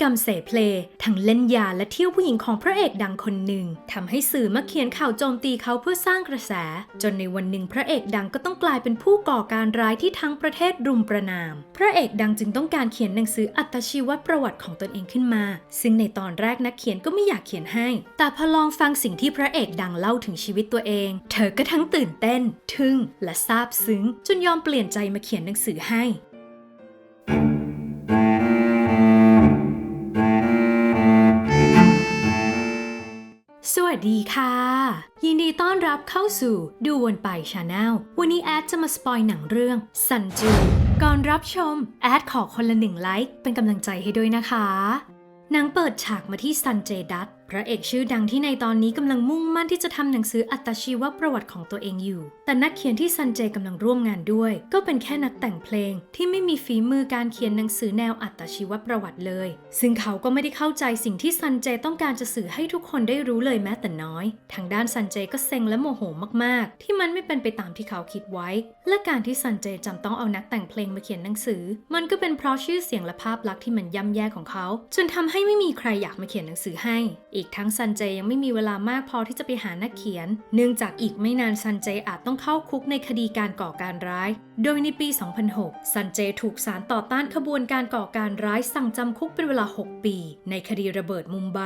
กรรมเสเพลทั้งเล่นยาและเที่ยวผู้หญิงของพระเอกดังคนหนึ่งทำให้สื่อมาเขียนข่าวโจมตีเขาเพื่อสร้างกระแส จนในวันหนึ่งพระเอกดังก็ต้องกลายเป็นผู้ก่อการร้ายที่ทั้งประเทศรุมประนาม พระเอกดังจึงต้องการเขียนหนังสืออัตชีวประวัติของตนเองขึ้นมา ซึ่งในตอนแรกนักเขียนก็ไม่อยากเขียนให้ แต่พอลองฟังสิ่งที่พระเอกดังเล่าถึงชีวิตตัวเอง เธอก็ทั้งตื่นเต้น ทึ่งและซาบซึ้ง จนยอมเปลี่ยนใจมาเขียนหนังสือให้ วัสดีค่ะ ยินดีต้อนรับเข้าสู่ดูวนไปชาแนลวันนี้แอดจะมาสปอยหนังเรื่องซันจูก่อนรับชม แอดขอคนละหนึ่งไลค์เป็นกำลังใจให้ด้วยนะคะหนังเปิดฉากมาที่ซันเจดัต พระเอกชื่อดังที่ในตอนนี้กำลังมุ่งมั่นที่จะทำหนังสืออัตชีวประวัติของตัวเองอยู่ แต่นักเขียนที่ซันเจกำลังร่วมงานด้วย ก็เป็นแค่นักแต่งเพลงที่ไม่มีฝีมือการเขียนหนังสือแนวอัตชีวประวัติเลย ซึ่งเขาก็ไม่ได้เข้าใจสิ่งที่ซันเจต้องการจะสื่อให้ทุกคนได้รู้เลยแม้แต่น้อย ทางด้านซันเจก็เซ็งและโมโหมาก ๆ ที่มันไม่เป็นไปตามที่เขาคิดไว้ และการที่ซันเจจำต้องเอานักแต่งเพลงมาเขียนหนังสือ มันก็เป็นเพราะชื่อเสียงและภาพลักษณ์ที่มันย่ำแย่ของเขา จนทำให้ไม่มีใครอยากมาเขียนหนังสือให้อีกทั้งซันเจยังไม่มีเวลามากพอที่จะไปหานักเขียน เนื่องจากอีกไม่นานซันเจอาจต้องเข้าคุกในคดีการก่อการร้าย โดยในปี 2006 ซันเจถูกศาลต่อต้านขบวนการก่อการร้ายสั่งจำคุกเป็นเวลา 6 ปี ในคดีระเบิดมุมไบ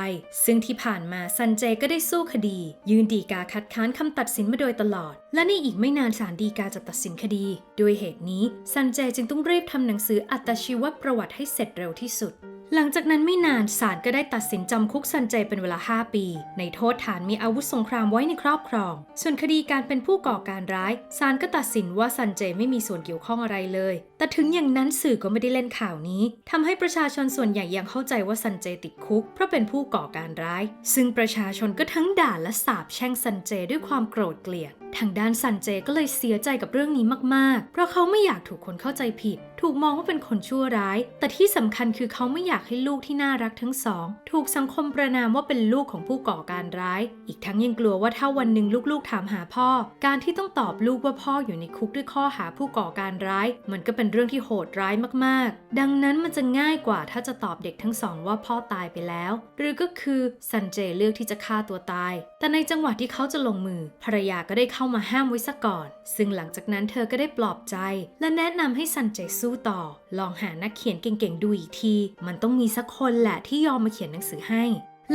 ซึ่งที่ผ่านมาซันเจก็ได้สู้คดี ยืนดีกาคัดค้านคำตัดสินมาโดยตลอด และในอีกไม่นานศาลฎีกาจะตัดสินคดี ด้วยเหตุนี้ซันเจจึงต้องรีบทำหนังสืออัตชีวประวัติให้เสร็จเร็วที่สุด หลังจากนั้นไม่นานศาลก็ได้ตัดสินจำคุกซันเจเป็นเวลา 5 ปี ในโทษฐานมีอาวุธสงครามไว้ในครอบครอง ส่วนคดีการเป็นผู้ก่อการร้ายศาลก็ตัดสินว่าซันเจไม่มีส่วนเกี่ยวข้องอะไรเลย แต่ถึงอย่างนั้นสื่อก็ไม่ได้เล่นข่าวนี้ทำให้ประชาชนส่วนใหญ่ยังเข้าใจว่าซันเจติดคุก เพราะเป็นผู้ก่อการร้าย ซึ่งประชาชนก็ทั้งด่าและสาบแช่งซันเจด้วยความโกรธเกลียด ทางด้านซันเจก็เลยเสียใจกับเรื่องนี้มากๆ เพราะเขาไม่อยากถูกคนเข้าใจผิด ถูกมองว่าเป็นคนชั่วร้าย แต่ที่สำคัญคือเขาไม่อยากให้ลูกที่น่ารักทั้งสอง ถูกสังคมประนามว่าเป็นลูกของผู้ก่อการร้าย อีกทั้งยังกลัวว่าถ้าวันหนึ่งลูกๆถามหาพ่อ การที่ต้องตอบลูกว่าพ่ออยู่ในคุกด้วยข้อหาผู้ก่อการร้าย มันก็เป็นเรื่องที่โหดร้ายมากๆ ดังนั้นมันจะง่ายกว่าถ้าจะตอบเด็กทั้งสองว่าพ่อตายไปแล้ว หรือก็คือซันเจเลือกที่จะฆ่าตัวตาย แต่ในจังหวะที่เขาจะลงมือ ภรรยาก็ได้เข้ามาห้ามไว้ซะก่อน ซึ่งหลังจากนั้นเธอก็ได้ปลอบใจ และแนะนำให้ซันเจสู้ต่อ ลองหานักเขียนเก่งๆดูอีกที มันต้องมีสักคนแหละที่ยอมมาเขียนหนังสือให้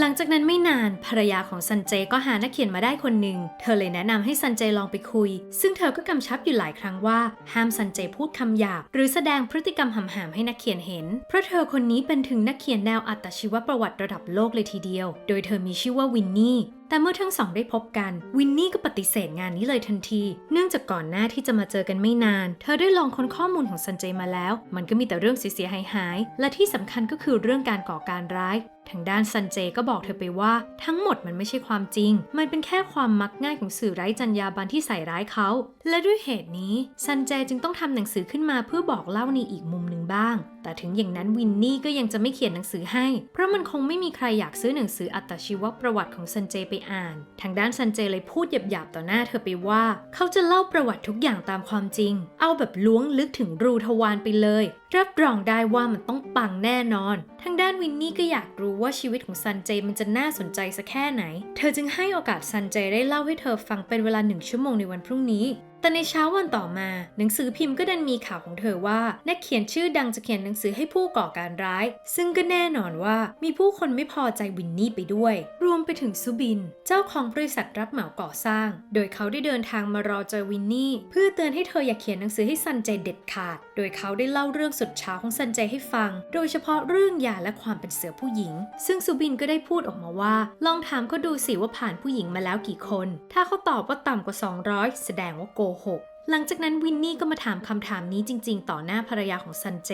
หลังจากนั้นไม่นานภรรยาของซันเจก็หานักเขียนมาได้คนหนึ่ง เธอเลยแนะนำให้ซันเจลองไปคุย ซึ่งเธอก็กำชับอยู่หลายครั้งว่าห้ามซันเจพูดคำหยาบหรือแสดงพฤติกรรมหำหำให้นักเขียนเห็น เพราะเธอคนนี้เป็นถึงนักเขียนแนวอัตชีวประวัติระดับโลกเลยทีเดียว โดยเธอมีชื่อว่าวินนี่แต่เมื่อทั้งสองได้พบกัน วินนี่ก็ปฏิเสธงานนี้เลยทันที เนื่องจากก่อนหน้าที่จะมาเจอกันไม่นาน เธอได้ลองค้นข้อมูลของซันเจมาแล้ว มันก็มีแต่เรื่องเสียหายๆและที่สำคัญก็คือเรื่องการก่อการร้าย ทางด้านซันเจก็บอกเธอไปว่า ทั้งหมดมันไม่ใช่ความจริง มันเป็นแค่ความมักง่ายของสื่อไร้จรรยาบรรณที่ใส่ร้ายเขา และด้วยเหตุนี้ซันเจจึงต้องทำหนังสือขึ้นมาเพื่อบอกเล่าในอีกมุมหนึ่งบ้าง แต่ถึงอย่างนั้นวินนี่ก็ยังจะไม่เขียนหนังสือให้ เพราะมันคงไม่มีใครอยากซื้อหนังสืออัตชีวประวัติของซันเจไปอ่าน ทางด้านซันเจเลยพูดหยาบๆต่อหน้าเธอไปว่า เขาจะเล่าประวัติทุกอย่างตามความจริง เอาแบบล้วงลึกถึงรูทวารไปเลย รับรองได้ว่ามันต้องปังแน่นอน ทางด้านวินนี่ก็อยากรู้ว่าชีวิตของซันเจมันจะน่าสนใจสักแค่ไหน เธอจึงให้โอกาสซันเจได้เล่าให้เธอฟังเป็นเวลาหนึ่งชั่วโมงในวันพรุ่งนี้แต่ในเช้าวันต่อมา หนังสือพิมพ์ก็ดันมีข่าวของเธอว่านักเขียนชื่อดังจะเขียนหนังสือให้ผู้ก่อการร้าย ซึ่งก็แน่นอนว่ามีผู้คนไม่พอใจวินนี่ไปด้วย รวมไปถึงซูบิน เจ้าของบริษัทรับเหมาก่อสร้าง โดยเขาได้เดินทางมารอเจอวินนี่ เพื่อเตือนให้เธออย่าเขียนหนังสือให้ซันเจเด็ดขาด โดยเขาได้เล่าเรื่องสุดเช้าของซันเจให้ฟัง โดยเฉพาะเรื่องยาและความเป็นเสือผู้หญิง ซึ่งซูบินก็ได้พูดออกมาว่า ลองถามเขาดูสิว่าผ่านผู้หญิงมาแล้วกี่คน ถ้าเขาตอบว่าต่ำกว่า 200 แสดงว่าโกหกหลังจากนั้นวินนี่ก็มาถามคำถามนี้จริง ๆ ต่อหน้าภรรยาของซันเจ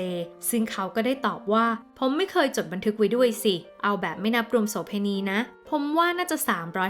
ซึ่งเขาก็ได้ตอบว่า ผมไม่เคยจดบันทึกไว้ด้วยสิ เอาแบบไม่นับรวมโสเภณีนะ ผมว่าน่าจะ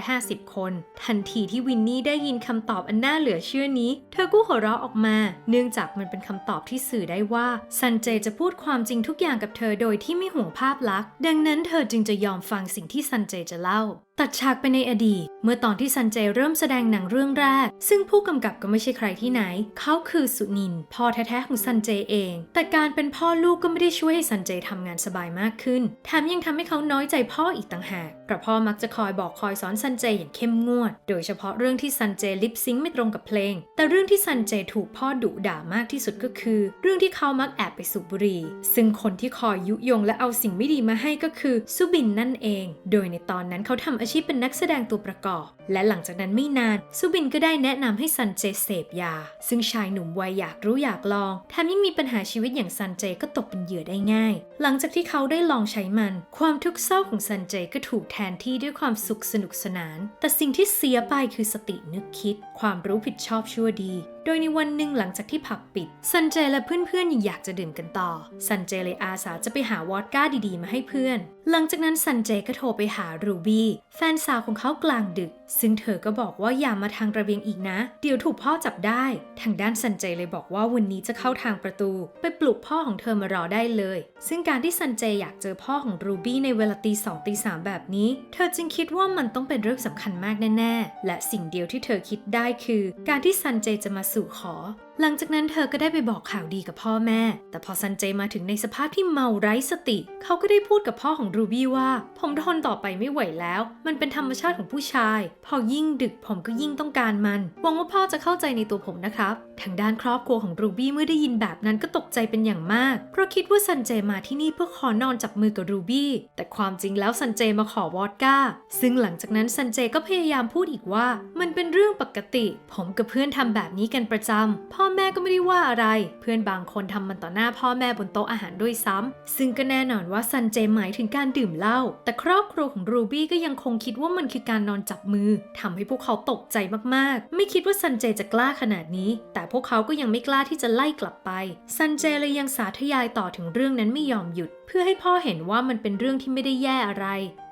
350 คน ทันทีที่วินนี่ได้ยินคำตอบอันน่าเหลือเชื่อนี้ เธอก็หัวเราะออกมา เนื่องจากมันเป็นคำตอบที่สื่อได้ว่า ซันเจจะพูดความจริงทุกอย่างกับเธอโดยที่ไม่ห่วงภาพลักษณ์ ดังนั้นเธอจึงจะยอมฟังสิ่งที่ซันเจจะเล่า ตัดฉากไปในอดีต เมื่อตอนที่ซันเจเริ่มแสดงหนังเรื่องแรก ซึ่งผู้กำกับก็ไม่ใช่ใครที่ไหน เขาคือสุนิน พ่อแท้ๆของซันเจเอง แต่การเป็นพ่อลูกก็ไม่ได้ช่วยให้ซันเจทำงานสบายมากขึ้น แถมยังทำให้เขาน้อยใจพ่ออีกต่างหาก ระพ่อมักจะคอยบอกคอยสอนซันเจอย่างเข้มงวด โดยเฉพาะเรื่องที่ซันเจลิปซิงค์ไม่ตรงกับเพลง แต่เรื่องที่ซันเจถูกพ่อดุด่ามากที่สุดก็คือ เรื่องที่เขามักแอบไปสูบบุหรี่ ซึ่งคนที่คอยยุยงและเอาสิ่งไม่ดีมาให้ก็คือซุบินนั่นเอง โดยในตอนนั้นเขาทำอาชีพเป็นนักแสดงตัวประกอบ และหลังจากนั้นไม่นานซุบินก็ได้แนะนำให้ซันเจเสพยา ซึ่งชายหนุ่มวัยอยากรู้อยากลองแถมยังมีปัญหาชีวิตอย่างซันเจก็ตกเป็นเหยื่อได้ง่าย หลังจากที่เขาได้ลองใช้มัน ความทุกข์เศร้าของซันเจก็ถูกแทนที่ด้วยความสุขสนุกสนาน แต่สิ่งที่เสียไปคือสตินึกคิด ความรู้ผิดชอบชั่วดีโดยในวันหนึ่งหลังจากที่ผับปิด ซันเจและเพื่อนๆยังอยากจะดื่มกันต่อ ซันเจเลยอาสาจะไปหาวอดก้าดีๆ มาให้เพื่อน หลังจากนั้นซันเจก็โทรไปหารูบี้แฟนสาวของเขากลางดึก ซึ่งเธอก็บอกว่าอย่ามาทางระเบียงอีกนะ เดี๋ยวถูกพ่อจับได้ ทางด้านซันเจเลยบอกว่าวันนี้จะเข้าทางประตู ไปปลุกพ่อของเธอมารอได้เลย ซึ่งการที่ซันเจอยากเจอพ่อของรูบี้ในเวลาตีสองตีสามแบบนี้ เธอจึงคิดว่ามันต้องเป็นเรื่องสำคัญมากแน่ๆ และสิ่งเดียวที่เธอคิดได้คือ การที่ซันเจจะมาสู่ขอ หลังจากนั้นเธอก็ได้ไปบอกข่าวดีกับพ่อแม่ แต่พอซันเจมาถึงในสภาพที่เมาไร้สติ เขาก็ได้พูดกับพ่อของรูบี้ว่า ผมทนต่อไปไม่ไหวแล้ว มันเป็นธรรมชาติของผู้ชาย พอยิ่งดึกผมก็ยิ่งต้องการมัน หวังว่าพ่อจะเข้าใจในตัวผมนะครับ ทางด้านครอบครัวของรูบี้เมื่อได้ยินแบบนั้นก็ตกใจเป็นอย่างมาก เพราะคิดว่าซันเจมาที่นี่เพื่อขอนอนจับมือกับรูบี้ แต่ความจริงแล้วซันเจมาขอวอดก้า ซึ่งหลังจากนั้นซันเจก็พยายามพูดอีกว่า มันเป็นเรื่องปกติ ผมกับเพื่อนทำแบบนี้กันประจำพ่อแม่ก็ไม่ได้ว่าอะไร เพื่อนบางคนทำมันต่อหน้าพ่อแม่บนโต๊ะอาหารด้วยซ้ำซึ่งก็แน่นอนว่าซันเจหมายถึงการดื่มเหล้าแต่ครอบครัวของรูบี้ก็ยังคงคิดว่ามันคือการนอนจับมือทำให้พวกเขาตกใจมากๆ ไม่คิดว่าซันเจจะกล้าขนาดนี้ แต่พวกเขาก็ยังไม่กล้าที่จะไล่กลับไปซันเจเลยยังสาธยายต่อถึงเรื่องนั้นไม่ยอมหยุดเพื่อให้พ่อเห็นว่ามันเป็นเรื่องที่ไม่ได้แย่อะไร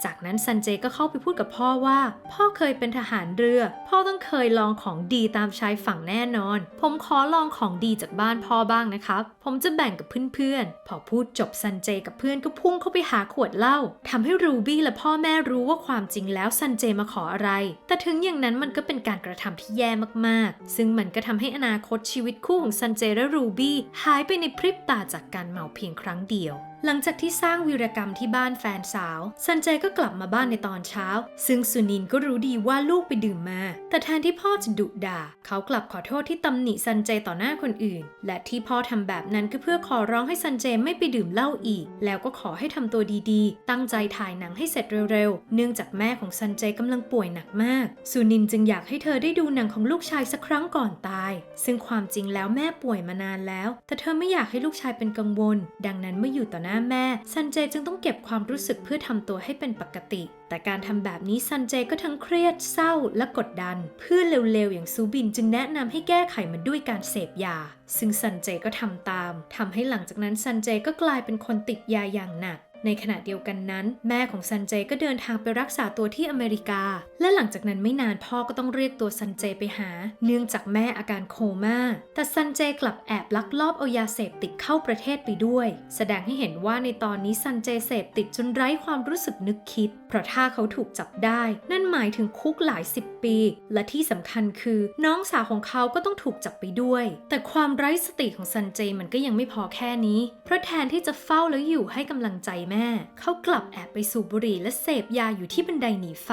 จากนั้นซันเจก็เข้าไปพูดกับพ่อว่า พ่อเคยเป็นทหารเรือ พ่อต้องเคยลองของดีตามชายฝั่งแน่นอน ผมขอลองของดีจากบ้านพ่อบ้างนะครับ ผมจะแบ่งกับเพื่อนๆ พอพูดจบซันเจกับเพื่อนก็พุ่งเข้าไปหาขวดเหล้าทำให้รูบี้และพ่อแม่รู้ว่าความจริงแล้วซันเจมาขออะไร แต่ถึงอย่างนั้นมันก็เป็นการกระทำที่แย่มากๆ ซึ่งมันก็ทำให้อนาคตชีวิตคู่ของซันเจและรูบี้หายไปในพริบตาจากการเมาเพียงครั้งเดียว หลังจากที่สร้างวีรกรรมที่บ้านแฟนสาวซันเจก็กลับมาบ้านในตอนเช้า ซึ่งสุนินก็รู้ดีว่าลูกไปดื่มมา แต่แทนที่พ่อจะดุด่า เขากลับขอโทษที่ตำหนิซันเจต่อหน้าคนอื่น และที่พ่อทำแบบนั้นก็เพื่อขอร้องให้ซันเจไม่ไปดื่มเหล้าอีก แล้วก็ขอให้ทำตัวดีๆ ตั้งใจถ่ายหนังให้เสร็จเร็วๆ เนื่องจากแม่ของซันเจกำลังป่วยหนักมาก สุนินจึงอยากให้เธอได้ดูหนังของลูกชายสักครั้งก่อนตาย ซึ่งความจริงแล้วแม่ป่วยมานานแล้ว แต่เธอไม่อยากให้ลูกชายเป็นกังวล ดังนั้นเมื่ออยู่ต่อหน้าแม่ ซันเจจึงต้องเก็บความรู้สึกเพื่อทำตัวให้เป็นปกติ แต่การทำแบบนี้ซันเจก็ทั้งเครียดเศร้าและกดดัน เพื่อนเร็วๆ อย่างซูบินจึงแนะนำให้แก้ไขมันด้วยการเสพยา ซึ่งซันเจก็ทำตามทำให้หลังจากนั้นซันเจก็กลายเป็นคนติดยาอย่างหนัก ในขณะเดียวกันนั้น แม่ของซันเจก็เดินทางไปรักษาตัวที่อเมริกา และหลังจากนั้นไม่นานพ่อก็ต้องเรียกตัวซันเจไปหา เนื่องจากแม่อาการโคม่า แต่ซันเจกลับแอบลักลอบเอายาเสพติดเข้าประเทศไปด้วย แสดงให้เห็นว่าในตอนนี้ซันเจเสพติดจนไร้ความรู้สึกนึกคิด เพราะถ้าเขาถูกจับได้ นั่นหมายถึงคุกหลายสิบปี และที่สำคัญคือ น้องสาวของเขาก็ต้องถูกจับไปด้วย แต่ความไร้สติของซันเจมันก็ยังไม่พอแค่นี้ เพราะแทนที่จะเฝ้าแล้วอยู่ให้กำลังใจแม่ เขากลับแอบไปสูบบุหรี่และเสพยาอยู่ที่บันไดหนีไฟ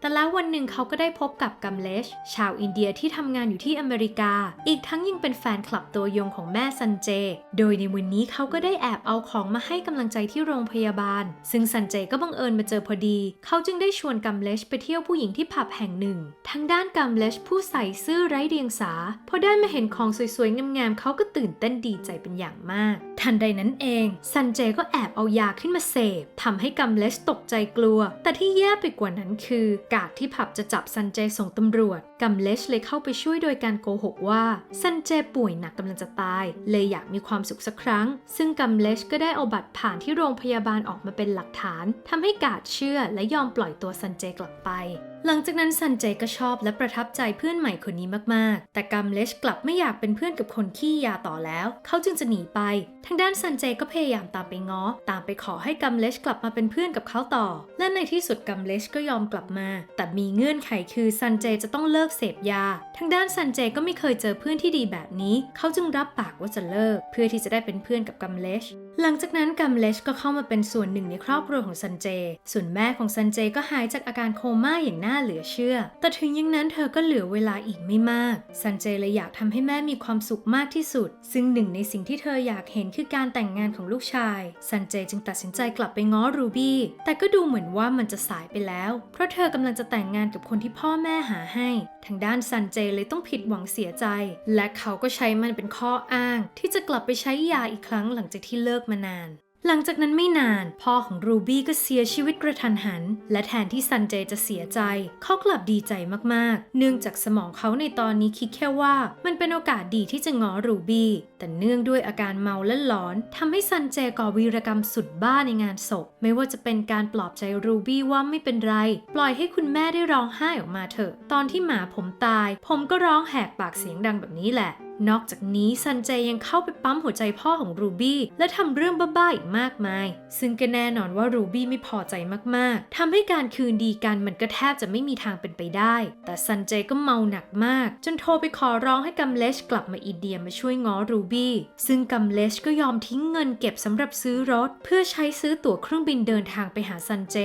แต่แล้ววันหนึ่งเขาก็ได้พบกับกัมเลช ชาวอินเดียที่ทำงานอยู่ที่อเมริกา อีกทั้งยังเป็นแฟนคลับตัวยงของแม่ซันเจ โดยในวันนี้เขาก็ได้แอบเอาของมาให้กำลังใจที่โรงพยาบาล ซึ่งซันเจก็บังเอิญมาเจอพอดี เขาจึงได้ชวนกัมเลชไปเที่ยวผู้หญิงที่ผับแห่งหนึ่ง ทางด้านกัมเลชผู้ใส่ซื่อไร้เดียงสา พอได้มาเห็นของสวยๆงามๆเขาก็ตื่นเต้นดีใจเป็นอย่างมาก ทันใดนั้นเอง ซันเจก็แอบเอายาขึ้นมาเสพทำให้กัมเลชตกใจกลัว แต่ที่แย่ไปกว่านั้นคือกาดที่ผับจะจับซันเจส่งตำรวจกัมเลชเลยเข้าไปช่วยโดยการโกหกว่าซันเจป่วยหนักกำลังจะตาย เลยอยากมีความสุขสักครั้ง ซึ่งกัมเลชก็ได้เอาบัตรผ่านที่โรงพยาบาลออกมาเป็นหลักฐานทำให้กาดเชื่อและยอมปล่อยตัวซันเจกลับไปหลังจากนั้นซันเจก็ชอบและประทับใจเพื่อนใหม่คนนี้มาก ๆ แต่กัมเลชกลับไม่อยากเป็นเพื่อนกับคนขี้ยาต่อแล้ว เขาจึงจะหนีไป ทางด้านซันเจก็พยายามตามไปง้อ ตามไปขอให้กัมเลชกลับมาเป็นเพื่อนกับเขาต่อ และในที่สุดกัมเลชก็ยอมกลับมา แต่มีเงื่อนไขคือซันเจจะต้องเลิกเสพยา ทางด้านซันเจก็ไม่เคยเจอเพื่อนที่ดีแบบนี้ เขาจึงรับปากว่าจะเลิก เพื่อที่จะได้เป็นเพื่อนกับกัมเลช หลังจากนั้นกัมเลชก็เข้ามาเป็นส่วนหนึ่งในครอบครัวของซันเจ ส่วนแม่ของซันเจก็หายจากอาการโคม่าอย่างน่าเหลือเชื่อ แต่ถึงอย่างนั้นเธอก็เหลือเวลาอีกไม่มาก ซันเจเลยอยากทำให้แม่มีความสุขมากที่สุด ซึ่งหนึ่งในสิ่งที่เธออยากเห็นคือการแต่งงานของลูกชาย ซันเจจึงตัดสินใจกลับไปง้อรูบี้ แต่ก็ดูเหมือนว่ามันจะสายไปแล้ว เพราะเธอกำลังจะแต่งงานกับคนที่พ่อแม่หาให้ ทางด้านซันเจเลยต้องผิดหวังเสียใจ และเขาก็ใช้มันเป็นข้ออ้าง ที่จะกลับไปใช้ยาอีกครั้งหลังจากที่เลิกมานาน หลังจากนั้นไม่นาน พ่อของรูบี้ก็เสียชีวิตกระทันหัน และแทนที่ซันเจจะเสียใจ เขากลับดีใจมากๆ เนื่องจากสมองเขาในตอนนี้คิดแค่ว่า มันเป็นโอกาสดีที่จะง้อรูบี้แต่เนื่องด้วยอาการเมาและหลอนทำให้ซันเจก่อวีรกรรมสุดบ้าในงานศพ ไม่ว่าจะเป็นการปลอบใจรูบี้ว่าไม่เป็นไร ปล่อยให้คุณแม่ได้ร้องไห้ออกมาเถอะ ตอนที่หมาผมตาย ผมก็ร้องแหกปากเสียงดังแบบนี้แหละ นอกจากนี้ซันเจยังเข้าไปปั๊มหัวใจพ่อของรูบี้และทำเรื่องบ้าๆอีกมากมาย ซึ่งก็แน่นอนว่ารูบี้ไม่พอใจมากๆทำให้การคืนดีกันมันก็แทบจะไม่มีทางเป็นไปได้ แต่ซันเจก็เมาหนักมาก จนโทรไปขอร้องให้กัมเลชกลับมาอินเดียมาช่วยง้อรูบี้ซึ่งกัมเลชก็ยอมทิ้งเงินเก็บสำหรับซื้อรถ เพื่อใช้ซื้อตั๋วเครื่องบินเดินทางไปหาซันเจ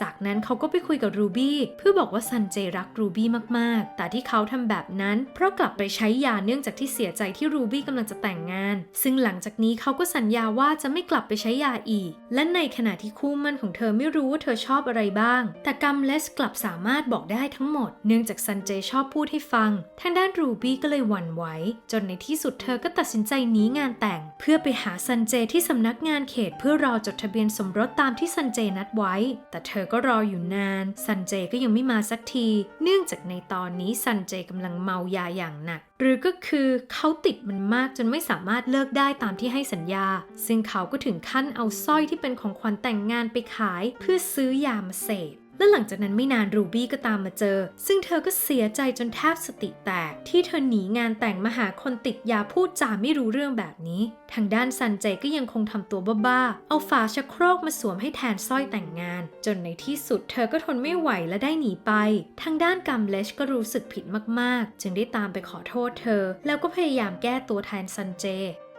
จากนั้นเขาก็ไปคุยกับรูบี้เพื่อบอกว่าซันเจรักรูบี้มากๆ แต่ที่เขาทำแบบนั้น เพราะกลับไปใช้ยาเนื่องจากที่สียใจที่รูบี้กำลังจะแต่งงาน ซึ่งหลังจากนี้เขาก็สัญญาว่าจะไม่กลับไปใช้ยาอีก และในขณะที่คู่มั่นของเธอไม่รู้ว่าเธอชอบอะไรบ้าง แต่กัมเลสกลับสามารถบอกได้ทั้งหมด เนื่องจากซันเจชอบพูดให้ฟัง ทางด้านรูบี้ก็เลยหวั่นไหวจนในที่สุดเธอก็ตัดสินใจหนีงานแต่ง เพื่อไปหาซันเจที่สำนักงานเขตเพื่อรอจดทะเบียนสมรสตามที่ซันเจนัดไว้ แต่เธอก็รออยู่นาน ซันเจก็ยังไม่มาสักที เนื่องจากในตอนนี้ซันเจกำลังเมายาอย่างหนัก หรือก็คือเขาติดมันมากจนไม่สามารถเลิกได้ตามที่ให้สัญญา ซึ่งเขาก็ถึงขั้นเอาสร้อยที่เป็นของขวัญแต่งงานไปขาย เพื่อซื้อยามาเสพ และหลังจากนั้นไม่นานรูบี้ก็ตามมาเจอ ซึ่งเธอก็เสียใจจนแทบสติแตก ที่เธอหนีงานแต่งมาหาคนติดยาพูดจาไม่รู้เรื่องแบบนี้ ทางด้านซันเจก็ยังคงทำตัวบ้าๆ เอาฝาชักโครกมาสวมให้แทนสร้อยแต่งงาน จนในที่สุดเธอก็ทนไม่ไหวและได้หนีไป ทางด้านกัมเลชก็รู้สึกผิดมากๆ จึงได้ตามไปขอโทษเธอ แล้วก็พยายามแก้ตัวแทนซันเจ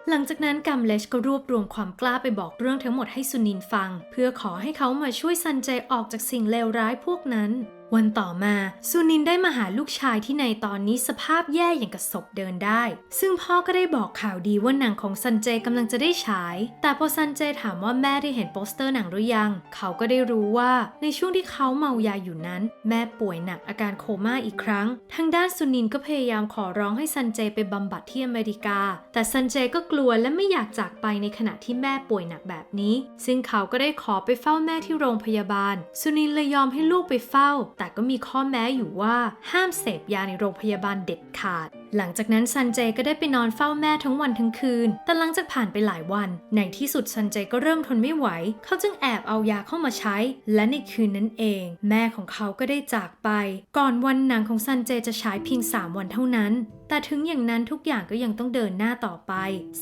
หลังจากนั้นกัมเลชก็รวบรวมความกล้าไปบอกเรื่องทั้งหมดให้ซุนินฟัง เพื่อขอให้เขามาช่วยซันเจออกจากสิ่งเลวร้ายพวกนั้น วันต่อมาซูนินได้มาหาลูกชายที่ในตอนนี้สภาพแย่อย่างกับศพเดินได้ ซึ่งพ่อก็ได้บอกข่าวดีว่าหนังของซันเจกำลังจะได้ฉาย แต่พอซันเจถามว่าแม่ได้เห็นโปสเตอร์หนังหรือยัง เขาก็ได้รู้ว่าในช่วงที่เขาเมายาอยู่นั้น แม่ป่วยหนักอาการโคม่าอีกครั้ง ทางด้านซูนินก็พยายามขอร้องให้ซันเจไปบำบัดที่อเมริกา แต่ซันเจก็กลัวและไม่อยากจากไปในขณะที่แม่ป่วยหนักแบบนี้ ซึ่งเขาก็ได้ขอไปเฝ้าแม่ที่โรงพยาบาลซูนินเลยยอมให้ลูกไปเฝ้าแต่ก็มีข้อแม้อยู่ว่าห้ามเสพยาในโรงพยาบาลเด็ดขาด หลังจากนั้นซันเจก็ได้ไปนอนเฝ้าแม่ทั้งวันทั้งคืน แต่หลังจากผ่านไปหลายวัน ในที่สุดซันเจก็เริ่มทนไม่ไหว เขาจึงแอบเอายาเข้ามาใช้ และในคืนนั้นเอง แม่ของเขาก็ได้จากไป ก่อนวันหนังของซันเจจะฉายเพียง 3 วันเท่านั้นแต่ถึงอย่างนั้นทุกอย่างก็ยังต้องเดินหน้าต่อไป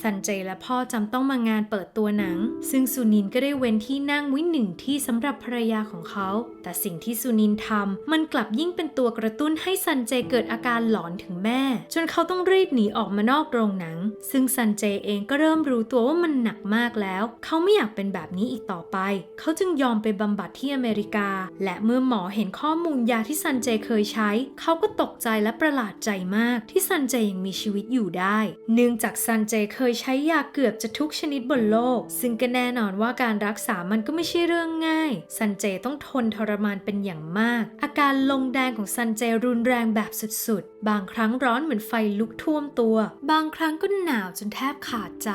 ซันเจและพ่อจำต้องมางานเปิดตัวหนัง ซึ่งซูนินก็ได้เว้นที่นั่งไว้หนึ่งที่สำหรับภรรยาของเขา แต่สิ่งที่ซูนินทำมันกลับยิ่งเป็นตัวกระตุ้นให้ซันเจเกิดอาการหลอนถึงแม่จนเขาต้องรีบหนีออกมานอกโรงหนัง ซึ่งซันเจเองก็เริ่มรู้ตัวว่ามันหนักมากแล้ว เขาไม่อยากเป็นแบบนี้อีกต่อไป เขาจึงยอมไปบำบัดที่อเมริกา และเมื่อหมอเห็นข้อมูลยาที่ซันเจเคยใช้ เขาก็ตกใจและประหลาดใจมาก ที่ซันเจยังมีชีวิตอยู่ได้ เนื่องจากซันเจเคยใช้ยาเกือบจะทุกชนิดบนโลก ซึ่งก็แน่นอนว่าการรักษามันก็ไม่ใช่เรื่องง่าย ซันเจต้องทนทรมานเป็นอย่างมาก อาการลงแดงของซันเจรุนแรงแบบสุดๆบางครั้งร้อนเหมือนไฟลุกท่วมตัว บางครั้งก็หนาวจนแทบขาดใจ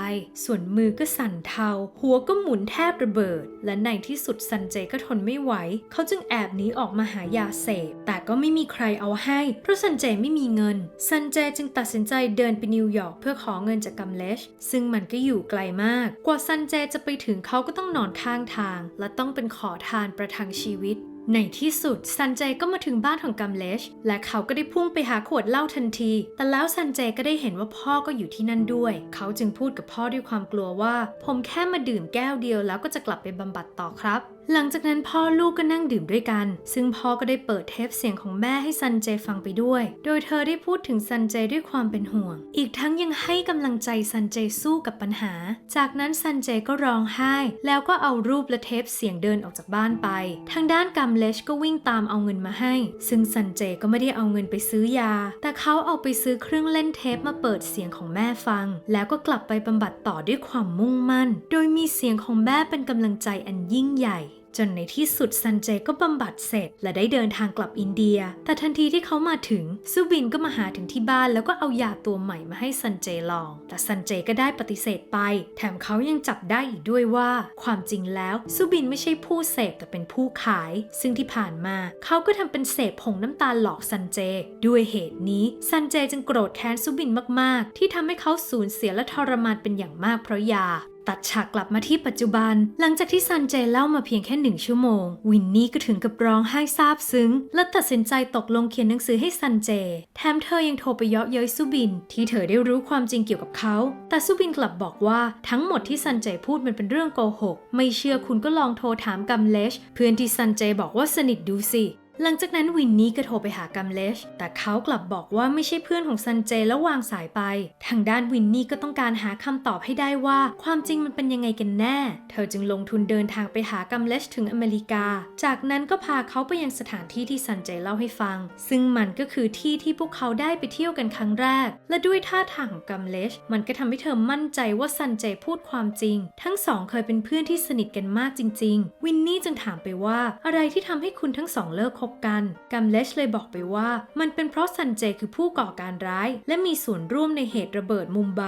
ส่วนมือก็สั่นเทา หัวก็หมุนแทบระเบิด และในที่สุดซันเจก็ทนไม่ไหว เขาจึงแอบหนีออกมาหายาเสพ แต่ก็ไม่มีใครเอาให้ เพราะซันเจไม่มีเงิน ซันเจจึงตัดสินใจเดินไปนิวยอร์กเพื่อขอเงินจากกัมเลช ซึ่งมันก็อยู่ไกลมาก กว่าซันเจจะไปถึงเขาก็ต้องนอนข้างทาง และต้องเป็นขอทานประทังชีวิต ในที่สุดซันเจก็มาถึงบ้านของกัมเลช และเขาก็ได้พุ่งไปหาขวดเหล้าทันที แต่แล้วซันเจก็ได้เห็นว่าพ่อก็อยู่ที่นั่นด้วย เขาจึงพูดกับพ่อด้วยความกลัวว่า ผมแค่มาดื่มแก้วเดียวแล้วก็จะกลับไปบำบัดต่อครับ หลังจากนั้นพ่อลูกก็นั่งดื่มด้วยกัน ซึ่งพ่อก็ได้เปิดเทปเสียงของแม่ให้ซันเจฟังไปด้วย โดยเธอได้พูดถึงซันเจด้วยความเป็นห่วง อีกทั้งยังให้กำลังใจซันเจสู้กับปัญหา จากนั้นซันเจก็ร้องไห้ แล้วก็เอารูปและเทปเสียงเดินออกจากบ้านไป ทางด้านกัมเลชก็วิ่งตามเอาเงินมาให้ ซึ่งซันเจก็ไม่ได้เอาเงินไปซื้อยา แต่เขาเอาไปซื้อเครื่องเล่นเทปมาเปิดเสียงของแม่ฟัง แล้วก็กลับไปบำบัดต่อด้วยความมุ่งมั่น โดยมีเสียงของแม่เป็นกำลังใจอันยิ่งใหญ่ จนในที่สุดซันเจก็บำบัดเสร็จ และได้เดินทางกลับอินเดีย แต่ทันทีที่เขามาถึงซูบินก็มาหาถึงที่บ้านแล้วก็เอายาตัวใหม่มาให้ซันเจลอง แต่ซันเจก็ได้ปฏิเสธไป แถมเขายังจับได้อีกด้วยว่า ความจริงแล้วซูบินไม่ใช่ผู้เสพแต่เป็นผู้ขาย ซึ่งที่ผ่านมาเขาก็ทำเป็นเสพผงน้ำตาลหลอกซันเจ ด้วยเหตุนี้ซันเจจึงโกรธแค้นซูบินมาก ๆ ที่ทำให้เขาสูญเสียและทรมานเป็นอย่างมากเพราะยา ตัดฉากกลับมาที่ปัจจุบัน หลังจากที่ซันเจเล่ามาเพียงแค่หนึ่งชั่วโมง วินนี่ก็ถึงกับร้องไห้ซาบซึ้ง และตัดสินใจตกลงเขียนหนังสือให้ซันเจ แถมเธอยังโทรไปเยาะเย้ยซูบิน ที่เธอได้รู้ความจริงเกี่ยวกับเขา แต่ซูบินกลับบอกว่าทั้งหมดที่ซันเจพูดมันเป็นเรื่องโกหก ไม่เชื่อคุณก็ลองโทรถามกัมเลชเพื่อนที่ซันเจบอกว่าสนิทดูสิ หลังจากนั้นวินนี่ก็โทรไปหากัมเลช แต่เขากลับบอกว่าไม่ใช่เพื่อนของซันเจแล้ววางสายไป ทางด้านวินนี่ก็ต้องการหาคำตอบให้ได้ว่า ความจริงมันเป็นยังไงกันแน่ เธอจึงลงทุนเดินทางไปหากัมเลชถึงอเมริกา จากนั้นก็พาเขาไปยังสถานที่ที่ซันเจเล่าให้ฟัง ซึ่งมันก็คือที่ที่พวกเขาได้ไปเที่ยวกันครั้งแรก และด้วยท่าทางของกัมเลช มันก็ทำให้เธอมั่นใจว่าซันเจพูดความจริง ทั้งสองเคยเป็นเพื่อนที่สนิทกันมากจริง ๆ วินนี่จึงถามไปว่าอะไรที่ทำให้คุณทั้งสองเลิกคบกัน กัมเลชเลยบอกไปว่า มันเป็นเพราะซันเจคือผู้ก่อการร้าย และมีส่วนร่วมในเหตุระเบิดมุมไบ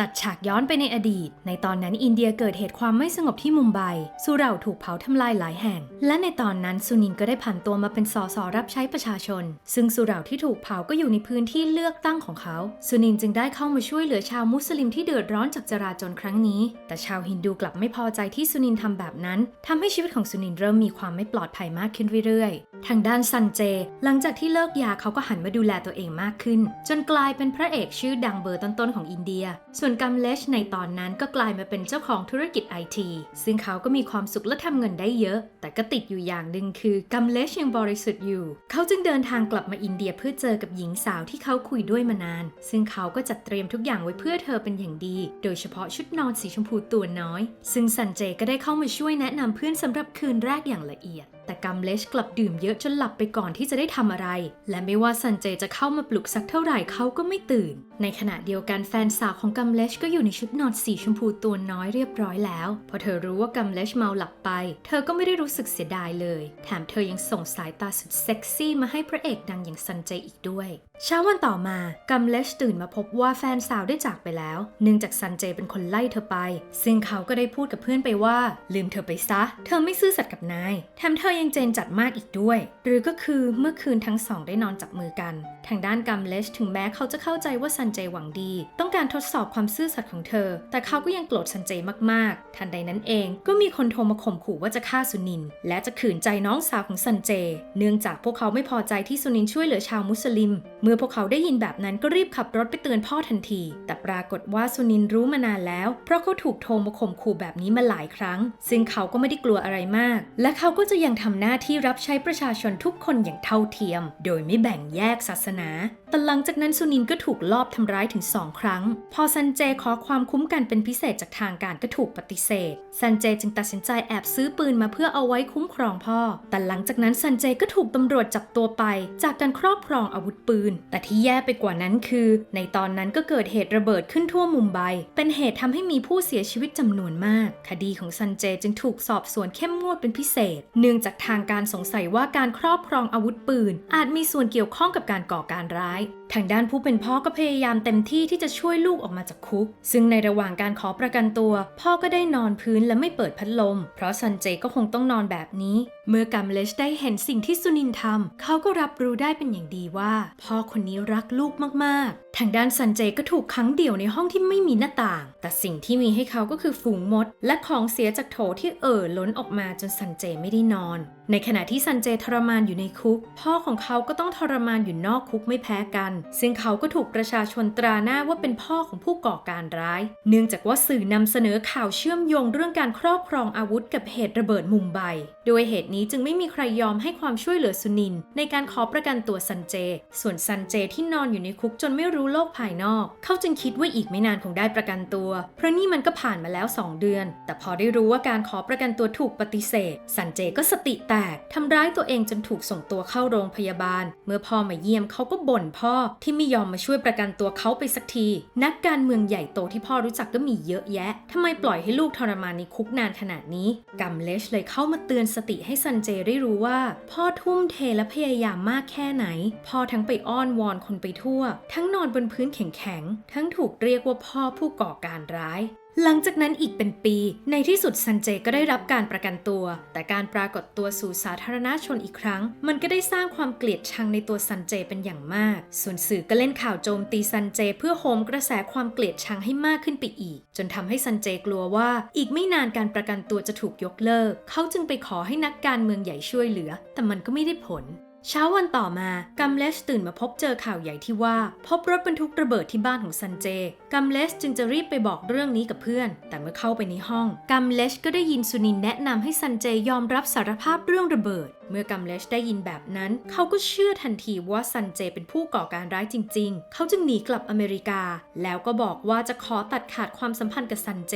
ตัดฉากย้อนไปในอดีต ในตอนนั้นอินเดียเกิดเหตุความไม่สงบที่มุมไบ สุเหร่าถูกเผาทำลายหลายแห่ง และในตอนนั้นสุนินก็ได้ผ่านตัวมาเป็นสสรับใช้ประชาชน ซึ่งสุเหร่าที่ถูกเผาก็อยู่ในพื้นที่เลือกตั้งของเขา สุนินจึงได้เข้ามาช่วยเหลือชาวมุสลิมที่เดือดร้อนจากจราจรครั้งนี้ แต่ชาวฮินดูกลับไม่พอใจที่สุนินทำแบบนั้นทำให้ชีวิตของสุนินเริ่มมีความไม่ปลอดภัยมากขึ้นเรื่อยๆทางด้านซันเจ หลังจากที่เลิกยาเขาก็หันมาดูแลตัวเองมากขึ้น จนกลายเป็นพระเอกชื่อดังเบอร์ต้นๆของอินเดีย ส่วนกัมเลชในตอนนั้นก็กลายมาเป็นเจ้าของธุรกิจไอทีซึ่งเขาก็มีความสุขและทำเงินได้เยอะ แต่ก็ติดอยู่อย่างหนึ่งคือกัมเลชยังบริสุทธิ์อยู่ เขาจึงเดินทางกลับมาอินเดียเพื่อเจอกับหญิงสาวที่เขาคุยด้วยมานาน ซึ่งเขาก็จัดเตรียมทุกอย่างไว้เพื่อเธอเป็นอย่างดี โดยเฉพาะชุดนอนสีชมพูตัวน้อย ซึ่งซันเจก็ได้เข้ามาช่วยแนะนำเพื่อนสำหรับคืนแรกอย่างละเอียดแต่กัมเลชกลับดื่มเยอะจนหลับไปก่อนที่จะได้ทำอะไร และไม่ว่าซันเจจะเข้ามาปลุกสักเท่าไหร่เขาก็ไม่ตื่น ในขณะเดียวกันแฟนสาวของกัมเลชก็อยู่ในชุดนอนสีชมพูตัวน้อยเรียบร้อยแล้ว พอเธอรู้ว่ากัมเลชเมาหลับไป เธอก็ไม่ได้รู้สึกเสียดายเลย แถมเธอยังส่งสายตาสุดเซ็กซี่มาให้พระเอกดังอย่างซันเจอีกด้วย เช้าวันต่อมากัมเลชตื่นมาพบว่าแฟนสาวได้จากไปแล้ว เนื่องจากซันเจเป็นคนไล่เธอไป ซึ่งเขาก็ได้พูดกับเพื่อนไปว่า ลืมเธอไปซะ เธอไม่ซื่อสัตย์กับนาย แถมเธอยังเจนจัดมากอีกด้วย หรือก็คือเมื่อคืนทั้งสองได้นอนจับมือกัน ทางด้านกัมเลชถึงแม้เขาจะเข้าใจว่าซันเจหวังดี ต้องการทดสอบความซื่อสัตย์ของเธอ แต่เขาก็ยังโกรธซันเจมากๆ ทันใดนั้นเองก็มีคนโทรมาข่มขู่ว่าจะฆ่าสุนิน และจะขืนใจน้องสาวของซันเจ เนื่องจากพวกเขาไม่พอใจที่สุนินช่วยเหลือชาวมุสลิม เมื่อพวกเขาได้ยินแบบนั้นก็รีบขับรถไปเตือนพ่อทันที แต่ปรากฏว่าสุนินรู้มานานแล้ว เพราะเขาถูกโทรมาข่มขู่แบบนี้มาหลายครั้ง ซึ่งเขาก็ไม่ได้กลัวอะไรมาก และเขาก็จะยังทำหน้าที่รับใช้ประชาชนทุกคนอย่างเท่าเทียม โดยไม่แบ่งแยกศาสนา แต่หลังจากนั้นสุนินก็ถูกลอบทำร้ายถึงสองครั้ง พอซันเจขอความคุ้มกันเป็นพิเศษจากทางการก็ถูกปฏิเสธ ซันเจจึงตัดสินใจแอบซื้อปืนมาเพื่อเอาไว้คุ้มครองพ่อ แต่หลังจากนั้นซันเจก็ถูกตำรวจจับตัวไป จากการครอบครองอาวุธปืน แต่ที่แย่ไปกว่านั้นคือ ในตอนนั้นก็เกิดเหตุระเบิดขึ้นทั่วมุมไบ เป็นเหตุทำให้มีผู้เสียชีวิตจำนวนมาก คดีของซันเจจึงถูกสอบสวนเข้มงวดเป็นพิเศษ เนื่องจากจากทางการสงสัยว่าการครอบครองอาวุธปืน อาจมีส่วนเกี่ยวข้องกับการก่อการร้าย ทางด้านผู้เป็นพ่อก็พยายามเต็มที่ที่จะช่วยลูกออกมาจากคุก ซึ่งในระหว่างการขอประกันตัว พ่อก็ได้นอนพื้นและไม่เปิดพัดลม เพราะซันเจก็คงต้องนอนแบบนี้ เมื่อกัมเลชได้เห็นสิ่งที่สุนินทำเขาก็รับรู้ได้เป็นอย่างดีว่า พ่อคนนี้รักลูกมากๆ ทางด้านซันเจก็ถูกขังเดี่ยวในห้องที่ไม่มีหน้าต่าง แต่สิ่งที่มีให้เขาก็คือฝูงมด และของเสียจากโถที่เอ่อล้นออกมาจนซันเจไม่ได้นอน ในขณะที่ซันเจทรมานอยู่ในคุก พ่อของเขาก็ต้องทรมานอยู่นอกคุกไม่แพ้กัน ซึ่งเขาก็ถูกประชาชนตราหน้าว่าเป็นพ่อของผู้ก่อการร้าย เนื่องจากว่าสื่อนำเสนอข่าวเชื่อมโยงเรื่องการครอบครองอาวุธกับเหตุระเบิดมุมไบโดยเหตุนี้จึงไม่มีใครยอมให้ความช่วยเหลือสุนิน ในการขอประกันตัวซันเจ ส่วนซันเจที่นอนอยู่ในคุกจนไม่รู้โลกภายนอก เขาจึงคิดว่าอีกไม่นานคงได้ประกันตัว เพราะนี่มันก็ผ่านมาแล้ว 2 เดือน แต่พอได้รู้ว่าการขอประกันตัวถูกปฏิเสธซันเจก็สติแตกทำร้ายตัวเองจนถูกส่งตัวเข้าโรงพยาบาล เมื่อพ่อมาเยี่ยมเขาก็บ่นพ่อที่ไม่ยอมมาช่วยประกันตัวเขาไปสักที นักการเมืองใหญ่โตที่พ่อรู้จักก็มีเยอะแยะทำไมปล่อยให้ลูกทรมานในคุกนานขนาดนี้กัมเลชเลยเข้ามาเตือนสติให้ซันเจได้รู้ว่า พ่อทุ่มเทและพยายามมากแค่ไหน พ่อทั้งไปอ้อนวอนคนไปทั่ว ทั้งนอนบนพื้นแข็งๆ ทั้งถูกเรียกว่าพ่อผู้ก่อการร้าย หลังจากนั้นอีกเป็นปี ในที่สุดซันเจก็ได้รับการประกันตัว แต่การปรากฏตัวสู่สาธารณชนอีกครั้ง มันก็ได้สร้างความเกลียดชังในตัวซันเจเป็นอย่างมาก ส่วนสื่อก็เล่นข่าวโจมตีซันเจเพื่อโหมกระแสความเกลียดชังให้มากขึ้นไปอีก จนทำให้ซันเจกลัวว่า อีกไม่นานการประกันตัวจะถูกยกเลิก เขาจึงไปขอให้นักการเมืองใหญ่ช่วยเหลือ แต่มันก็ไม่ได้ผล เช้าวันต่อมากัมเลสตื่นมาพบเจอข่าวใหญ่ที่ว่า พบรถบรรทุกระเบิดที่บ้านของซันเจ กัมเลสจึงจะรีบไปบอกเรื่องนี้กับเพื่อน แต่เมื่อเข้าไปในห้อง กัมเลสก็ได้ยินสุนินแนะนำให้ซันเจยอมรับสารภาพเรื่องระเบิด เมื่อกัมเลสได้ยินแบบนั้น เขาก็เชื่อทันทีว่าซันเจเป็นผู้ก่อการร้ายจริง ๆ เขาจึงหนีกลับอเมริกา แล้วก็บอกว่าจะขอตัดขาดความสัมพันธ์กับซันเจ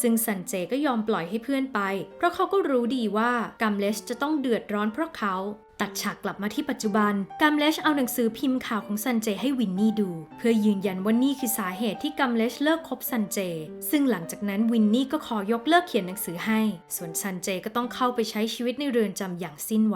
ซึ่งซันเจก็ยอมปล่อยให้เพื่อนไป เพราะเขาก็รู้ดีว่ากัมเลสจะต้องเดือดร้อนเพราะเขาตัดฉากกลับมาที่ปัจจุบัน กัมเลชเอาหนังสือพิมพ์ข่าวของซันเจให้วินนี่ดู เพื่อยืนยันว่านี่คือสาเหตุที่กัมเลชเลิกคบซันเจ ซึ่งหลังจากนั้นวินนี่ก็ขอยกเลิกเขียนหนังสือให้ ส่วนซันเจก็ต้องเข้าไปใช้ชีวิตในเรือนจำอย่างสิ้นหวัง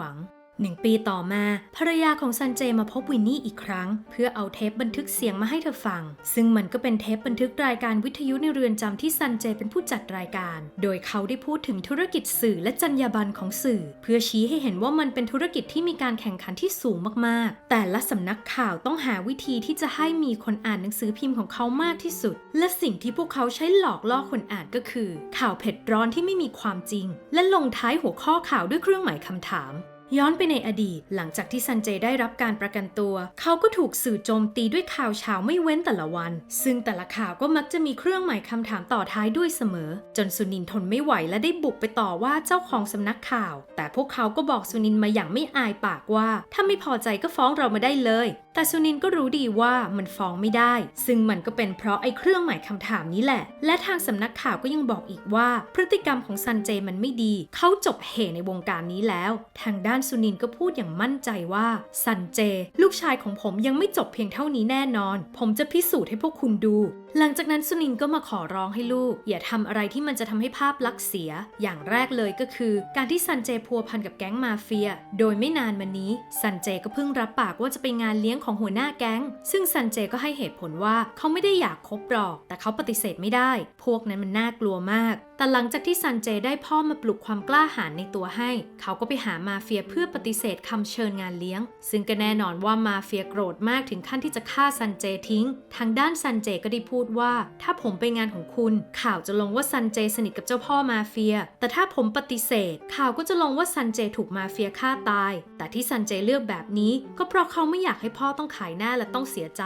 หนึ่งปีต่อมา ภรรยาของซันเจมาพบวินนี่อีกครั้ง เพื่อเอาเทปบันทึกเสียงมาให้เธอฟัง ซึ่งมันก็เป็นเทปบันทึกรายการวิทยุในเรือนจำที่ซันเจเป็นผู้จัดรายการ โดยเขาได้พูดถึงธุรกิจสื่อและจรรยาบรรณของสื่อ เพื่อชี้ให้เห็นว่ามันเป็นธุรกิจที่มีการแข่งขันที่สูงมากๆ แต่ละสำนักข่าวต้องหาวิธีที่จะให้มีคนอ่านหนังสือพิมพ์ของเขามากที่สุด และสิ่งที่พวกเขาใช้หลอกล่อคนอ่านก็คือ ข่าวเผ็ดร้อนที่ไม่มีความจริง และลงท้ายหัวข้อข่าวด้วยเครื่องหมายคำถาม ย้อนไปในอดีต หลังจากที่ซันเจได้รับการประกันตัว เขาก็ถูกสื่อโจมตีด้วยข่าวเช้าไม่เว้นแต่ละวัน ซึ่งแต่ละข่าวก็มักจะมีเครื่องหมายคำถามต่อท้ายด้วยเสมอ จนสุนินทนไม่ไหวและได้บุกไปต่อว่าเจ้าของสำนักข่าว แต่พวกเขาก็บอกสุนินมาอย่างไม่อายปากว่า ถ้าไม่พอใจก็ฟ้องเรามาได้เลย แต่สุนินก็รู้ดีว่ามันฟ้องไม่ได้ ซึ่งมันก็เป็นเพราะไอ้เครื่องหมายคำถามนี้แหละ และทางสำนักข่าวก็ยังบอกอีกว่า พฤติกรรมของซันเจมันไม่ดี เขาจบเหในวงการนี้แล้ว ทางด้านสุนินก็พูดอย่างมั่นใจว่า สันเจ ลูกชายของผมยังไม่จบเพียงเท่านี้แน่นอน ผมจะพิสูจน์ให้พวกคุณดู หลังจากนั้นสุนินก็มาขอร้องให้ลูก อย่าทำอะไรที่มันจะทำให้ภาพลักษณ์เสีย อย่างแรกเลยก็คือ การที่ซันเจพัวพันกับแก๊งมาเฟีย โดยไม่นานมานี้ซันเจก็เพิ่งรับปากว่าจะไปงานเลี้ยงของหัวหน้าแก๊ง ซึ่งซันเจก็ให้เหตุผลว่าเขาไม่ได้อยากคบหรอก แต่เขาปฏิเสธไม่ได้ พวกนั้นมันน่ากลัวมาก แต่หลังจากที่ซันเจได้พ่อมาปลุกความกล้าหาญในตัวให้ เขาก็ไปหามาเฟียเพื่อปฏิเสธคำเชิญงานเลี้ยง ซึ่งก็แน่นอนว่ามาเฟียโกรธมากถึงขั้นที่จะฆ่าซันเจทิ้ง ทางด้านซันเจก็ได้พูดว่า ถ้าผมไปงานของคุณ ข่าวจะลงว่าซันเจสนิทกับเจ้าพ่อมาเฟีย แต่ถ้าผมปฏิเสธ ข่าวก็จะลงว่าซันเจถูกมาเฟียฆ่าตาย แต่ที่ซันเจเลือกแบบนี้ก็เพราะเขาไม่อยากให้พ่อต้องขายหน้าและต้องเสียใจ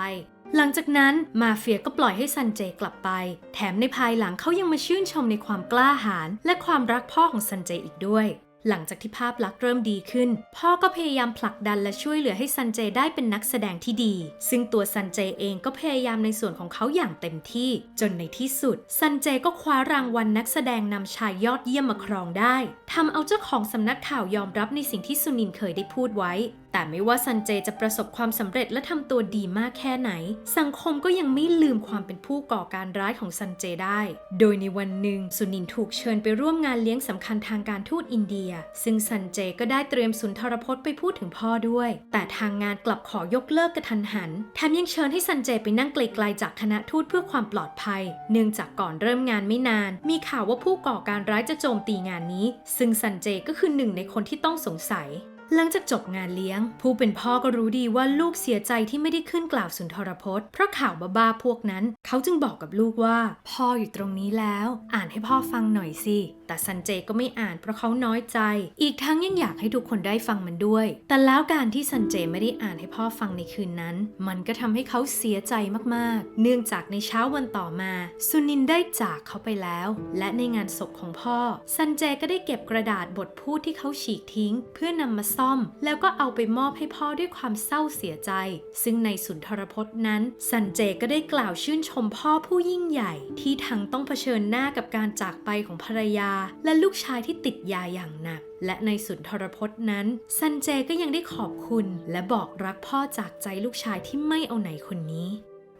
หลังจากนั้นมาเฟียก็ปล่อยให้ซันเจกลับไป แถมในภายหลังเขายังมาชื่นชมในความกล้าหาญและความรักพ่อของซันเจอีกด้วย หลังจากที่ภาพลักษณ์เริ่มดีขึ้น พ่อก็พยายามผลักดันและช่วยเหลือให้ซันเจได้เป็นนักแสดงที่ดี ซึ่งตัวซันเจเองก็พยายามในส่วนของเขาอย่างเต็มที่ จนในที่สุด ซันเจก็คว้ารางวัลนักแสดงนำชายยอดเยี่ยมมาครองได้ทำเอาเจ้าของสำนักข่าวยอมรับในสิ่งที่สุนินเคยได้พูดไว้ แต่ไม่ว่าซันเจจะประสบความสำเร็จและทำตัวดีมากแค่ไหน สังคมก็ยังไม่ลืมความเป็นผู้ก่อการร้ายของซันเจได้ โดยในวันหนึ่งสุนินถูกเชิญไปร่วมงานเลี้ยงสำคัญทางการทูตอินเดีย ซึ่งซันเจก็ได้เตรียมสุนทรพจน์ไปพูดถึงพ่อด้วย แต่ทางงานกลับขอยกเลิกกระทันหันแถมยังเชิญให้ซันเจไปนั่งไกลๆจากคณะทูตเพื่อความปลอดภัย เนื่องจากก่อนเริ่มงานไม่นาน มีข่าวว่าผู้ก่อการร้ายจะโจมตีงานนี้ ซึ่งซันเจก็คือหนึ่งในคนที่ต้องสงสัย หลังจากจบงานเลี้ยง ผู้เป็นพ่อก็รู้ดีว่าลูกเสียใจที่ไม่ได้ขึ้นกล่าวสุนทรพจน์เพราะข่าวบ้าๆพวกนั้น เขาจึงบอกกับลูกว่า พ่ออยู่ตรงนี้แล้ว อ่านให้พ่อฟังหน่อยสิแต่ซันเจก็ไม่อ่านเพราะเขาน้อยใจ อีกทั้งยังอยากให้ทุกคนได้ฟังมันด้วย แต่แล้วการที่ซันเจไม่ได้อ่านให้พ่อฟังในคืนนั้น มันก็ทำให้เขาเสียใจมากๆ เนื่องจากในเช้าวันต่อมาซุนินได้จากเขาไปแล้ว และในงานศพของพ่อ ซันเจก็ได้เก็บกระดาษบทพูดที่เขาฉีกทิ้ง เพื่อนำมาซ่อม แล้วก็เอาไปมอบให้พ่อด้วยความเศร้าเสียใจ ซึ่งในสุนทรพจน์นั้น ซันเจก็ได้กล่าวชื่นชมพ่อผู้ยิ่งใหญ่ ที่ทั้งต้องเผชิญหน้ากับการจากไปของภรรยาและลูกชายที่ติดยาอย่างหนัก และในสุนทรพจน์นั้น ซันเจก็ยังได้ขอบคุณ และบอกรักพ่อจากใจลูกชายที่ไม่เอาไหนคนนี้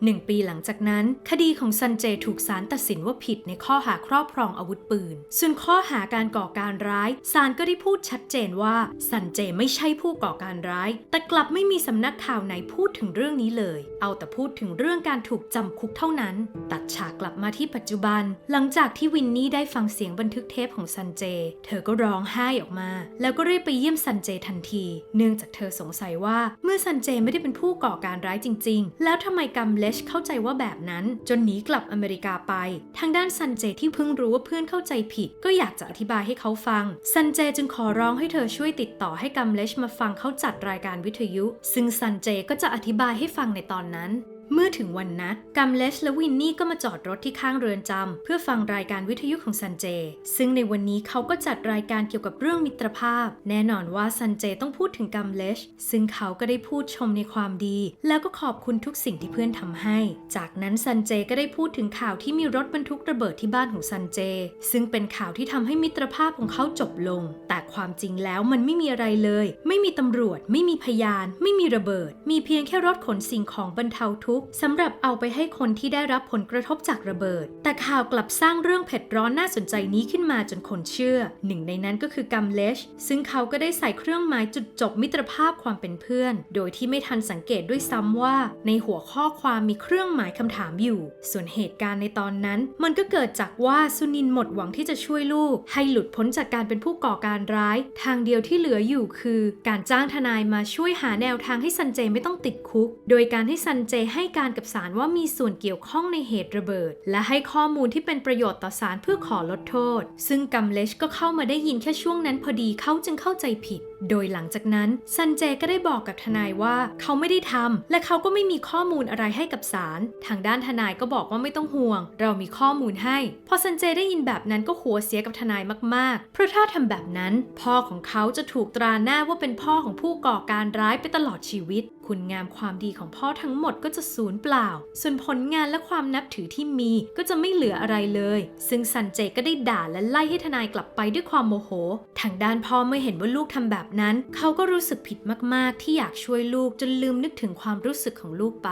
หนึ่งปีหลังจากนั้น คดีของซันเจถูกศาลตัดสินว่าผิดในข้อหาครอบครองอาวุธปืน ส่วนข้อหาการก่อการร้ายศาลก็ได้พูดชัดเจนว่าซันเจไม่ใช่ผู้ก่อการร้าย แต่กลับไม่มีสำนักข่าวไหนพูดถึงเรื่องนี้เลย เอาแต่พูดถึงเรื่องการถูกจำคุกเท่านั้น ตัดฉากกลับมาที่ปัจจุบัน หลังจากที่วินนี่ได้ฟังเสียงบันทึกเทปของซันเจ เธอก็ร้องไห้ออกมา แล้วก็รีบไปเยี่ยมซันเจทันที เนื่องจากเธอสงสัยว่า เมื่อซันเจไม่ได้เป็นผู้ก่อการร้ายจริง ๆ แล้วทำไมกัมเลชเข้าใจว่าแบบนั้นจนหนีกลับอเมริกาไป ทางด้านซันเจที่เพิ่งรู้ว่าเพื่อนเข้าใจผิด ก็อยากจะอธิบายให้เขาฟัง ซันเจจึงขอร้องให้เธอช่วยติดต่อให้กัมเลชมาฟังเขาจัดรายการวิทยุ ซึ่งซันเจก็จะอธิบายให้ฟังในตอนนั้น เมื่อถึงวันนัดกัมเลชและวินนี่ก็มาจอดรถที่ข้างเรือนจำเพื่อฟังรายการวิทยุของซันเจ ซึ่งในวันนี้เขาก็จัดรายการเกี่ยวกับเรื่องมิตรภาพ แน่นอนว่าซันเจต้องพูดถึงกัมเลชซึ่งเขาก็ได้พูดชมในความดี แล้วก็ขอบคุณทุกสิ่งที่เพื่อนทำให้ จากนั้นซันเจก็ได้พูดถึงข่าวที่มีรถบรรทุกระเบิดที่บ้านของซันเจ ซึ่งเป็นข่าวที่ทำให้มิตรภาพของเขาจบลง แต่ความจริงแล้วมันไม่มีอะไรเลย ไม่มีตำรวจ ไม่มีพยาน ไม่มีระเบิด มีเพียงแค่รถขนสิ่งของบรรเทาทุกข์สำหรับเอาไปให้คนที่ได้รับผลกระทบจากระเบิด แต่ข่าวกลับสร้างเรื่องเผ็ดร้อนน่าสนใจนี้ขึ้นมาจนคนเชื่อ หนึ่งในนั้นก็คือกัมเลช ซึ่งเขาก็ได้ใส่เครื่องหมายจุดจบมิตรภาพความเป็นเพื่อน โดยที่ไม่ทันสังเกตด้วยซ้ำว่า ในหัวข้อความมีเครื่องหมายคำถามอยู่ ส่วนเหตุการณ์ในตอนนั้น มันก็เกิดจากว่าซุนินหมดหวังที่จะช่วยลูก ให้หลุดพ้นจากการเป็นผู้ก่อการร้าย ทางเดียวที่เหลืออยู่คือ การจ้างทนายมาช่วยหาแนวทางให้ซันเจไม่ต้องติดคุก โดยการให้ซันเจให้การกับศาลว่ามีส่วนเกี่ยวข้องในเหตุระเบิด และให้ข้อมูลที่เป็นประโยชน์ต่อศาลเพื่อขอลดโทษ ซึ่งกัมเลชก็เข้ามาได้ยินแค่ช่วงนั้นพอดีเขาจึงเข้าใจผิด โดยหลังจากนั้นซันเจก็ได้บอกกับทนายว่าเขาไม่ได้ทำและเขาก็ไม่มีข้อมูลอะไรให้กับศาลทางด้านทนายก็บอกว่าไม่ต้องห่วง เรามีข้อมูลให้พอซันเจได้ยินแบบนั้นก็หัวเสียกับทนายมากๆ เพราะถ้าทำแบบนั้น พ่อของเขาจะถูกตราหน้าว่าเป็นพ่อของผู้ก่อการร้ายไปตลอดชีวิต คุณงามความดีของพ่อทั้งหมดก็จะสูญเปล่า ส่วนผลงานและความนับถือที่มีก็จะไม่เหลืออะไรเลย ซึ่งซันเจก็ได้ด่าและไล่ให้ทนายกลับไปด้วยความโมโห ทางด้านพ่อเมื่อเห็นว่าลูกทำแบบนั้นเขาก็รู้สึกผิดมาก ๆ ที่อยากช่วยลูกจนลืมนึกถึงความรู้สึกของลูกไป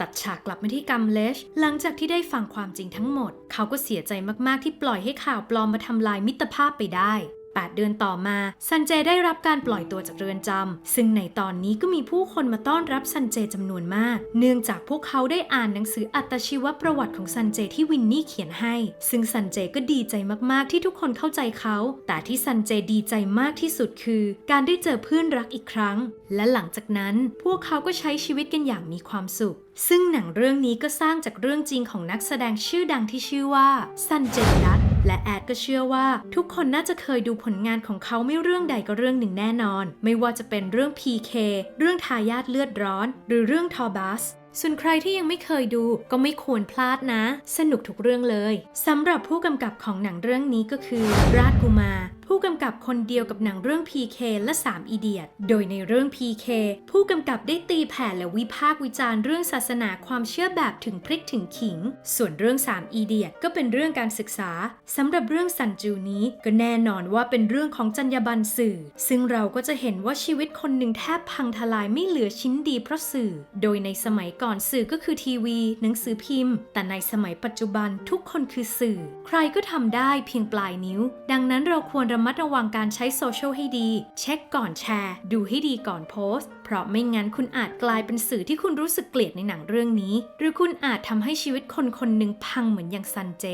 ตัดฉากกลับมาที่กัมเลช หลังจากที่ได้ฟังความจริงทั้งหมด เขาก็เสียใจมาก ๆ ที่ปล่อยให้ข่าวปลอมมาทำลายมิตรภาพไปได้ 8 เดือนต่อมา ซันเจได้รับการปล่อยตัวจากเรือนจำ ซึ่งในตอนนี้ก็มีผู้คนมาต้อนรับซันเจจำนวนมาก เนื่องจากพวกเขาได้อ่านหนังสืออัตชีวประวัติของซันเจที่วินนี่เขียนให้ ซึ่งซันเจก็ดีใจมากๆที่ทุกคนเข้าใจเขา แต่ที่ซันเจดีใจมากที่สุดคือ การได้เจอเพื่อนรักอีกครั้ง และหลังจากนั้นพวกเขาก็ใช้ชีวิตกันอย่างมีความสุขซึ่งหนังเรื่องนี้ก็สร้างจากเรื่องจริงของนักแสดงชื่อดังที่ชื่อว่าซันเจดัต และแอดก็เชื่อว่า ทุกคนน่าจะเคยดูผลงานของเขาไม่เรื่องใดก็เรื่องหนึ่งแน่นอน ไม่ว่าจะเป็นเรื่อง PK เรื่องทายาทเลือดร้อน หรือเรื่องทอบัสส่วนใครที่ยังไม่เคยดูก็ไม่ควรพลาดนะ สนุกทุกเรื่องเลยสำหรับผู้กำกับของหนังเรื่องนี้ก็คือ ราชกุมาร กำกับคนเดียวกับหนังเรื่อง PK และ 3 อีเดียต โดยในเรื่อง PK ผู้กำกับได้ตีแผ่และวิพากษ์วิจารณ์เรื่องศาสนาความเชื่อแบบถึงพริกถึงขิง ส่วนเรื่อง 3 อีเดียตก็เป็นเรื่องการศึกษาสำหรับเรื่องสันจูนี้ก็แน่นอนว่าเป็นเรื่องของจรรยาบรรณสื่อ ซึ่งเราก็จะเห็นว่าชีวิตคนหนึ่งแทบพังทลายไม่เหลือชิ้นดีเพราะสื่อ โดยในสมัยก่อนสื่อก็คือทีวี หนังสือพิมพ์ แต่ในสมัยปัจจุบันทุกคนคือสื่อ ใครก็ทำได้เพียงปลายนิ้ว ดังนั้นเราควรระมัดดระวังการใช้โซเชียลให้ดี เช็คก่อนแชร์ ดูให้ดีก่อนโพสต์ เพราะไม่งั้นคุณอาจกลายเป็นสื่อที่คุณรู้สึกเกลียดในหนังเรื่องนี้ หรือคุณอาจทำให้ชีวิตคนคนหนึ่งพังเหมือนอย่างซันเจ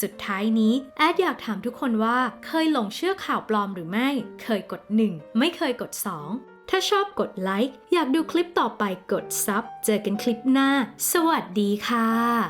สุดท้ายนี้แอดอยากถามทุกคนว่า เคยหลงเชื่อข่าวปลอมหรือไม่ เคยกด 1 ไม่เคยกด 2ถ้าชอบกดไลค์ อยากดูคลิปต่อไปกดซับ เจอกันคลิปหน้า สวัสดีค่ะ